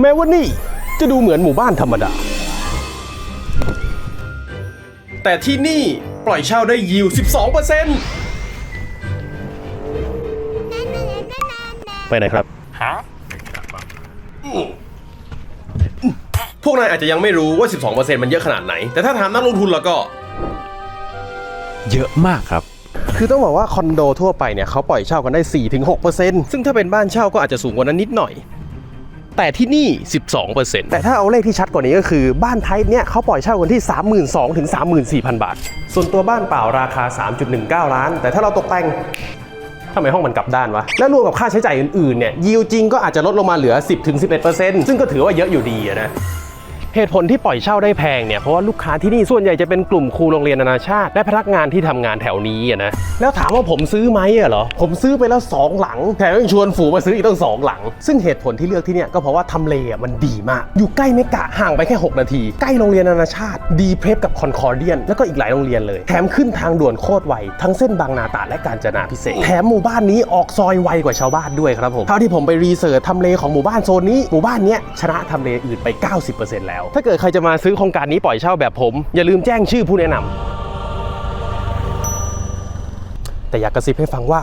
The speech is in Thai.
แม้ว่านี่จะดูเหมือนหมู่บ้านธรรมดา แต่ที่นี่ปล่อยเช่าได้ยิว 12%ไปไหนครับ พวกนายอาจจะยังไม่รู้ว่า 12%มันเยอะขนาดไหน แต่ถ้าถามนักลงทุนแล้วก็ เยอะมากครับ คือต้องบอกว่าคอนโดทั่วไปเนี่ยเขาปล่อยเช่ากันได้ 4-6%ซึ่งถ้าเป็นบ้านเช่าก็อาจจะสูงกว่านั้นนิดหน่อย แต่ที่นี่ 12%แต่ถ้าเอาเลขที่ชัดกว่านี้ก็คือบ้านไทป์เนี่ยเขาปล่อยเช่ากันที่ 32,000ถึง34,000 บาท ส่วนตัวบ้านเปล่าราคา 3.19 ล้าน แต่ถ้าเราตกแต่งทำไมห้องมันกลับด้านวะ และรวมกับค่าใช้จ่ายอื่นๆเนี่ยยิวจริงก็อาจจะลดลงมาเหลือ 10-11%ซึ่งก็ถือว่าเยอะอยู่ดีนะ เหตุผลที่ปล่อยเช่าได้แพงเนี่ยเพราะว่าลูกค้าที่นี่ส่วนใหญ่จะเป็นกลุ่มครูโรงเรียนนานาชาติและพนักงานที่ทำงานแถวนี้อะนะแล้วถามว่าผมซื้อไหมอะเหรอผมซื้อไปแล้วสองหลังแถมยังชวนฝูงมาซื้ออีกตั้งสองหลัง ซึ่งเหตุผลที่เลือกที่เนี่ยก็เพราะว่าทำเลมันดีมาก อยู่ใกล้เมกะห่างไปแค่ 6 นาที ใกล้โรงเรียนนานาชาติ ดีเพรสกับคอนคอร์เดียน แล้วก็อีกหลายโรงเรียนเลย แถมขึ้นทางด่วนโคตรไว ทั้งเส้นบางนาตราดและกาญจนาพิเศษ แถมหมู่บ้านนี้ออกซอยไวกว่าชาวบ้านด้วยครับผมเท่าที่ผมไปรีเสิร์ชทำเลของหมู่บ้านโซนนี้หมู่บ้านเนี้ยชนะทำเลอื่นไป 90%แล้วถ้าเกิดใครจะมาซื้อโครงการนี้ปล่อยเช่าแบบผม อย่าลืมแจ้งชื่อผู้แนะนำแต่อยากกระซิบให้ฟังว่า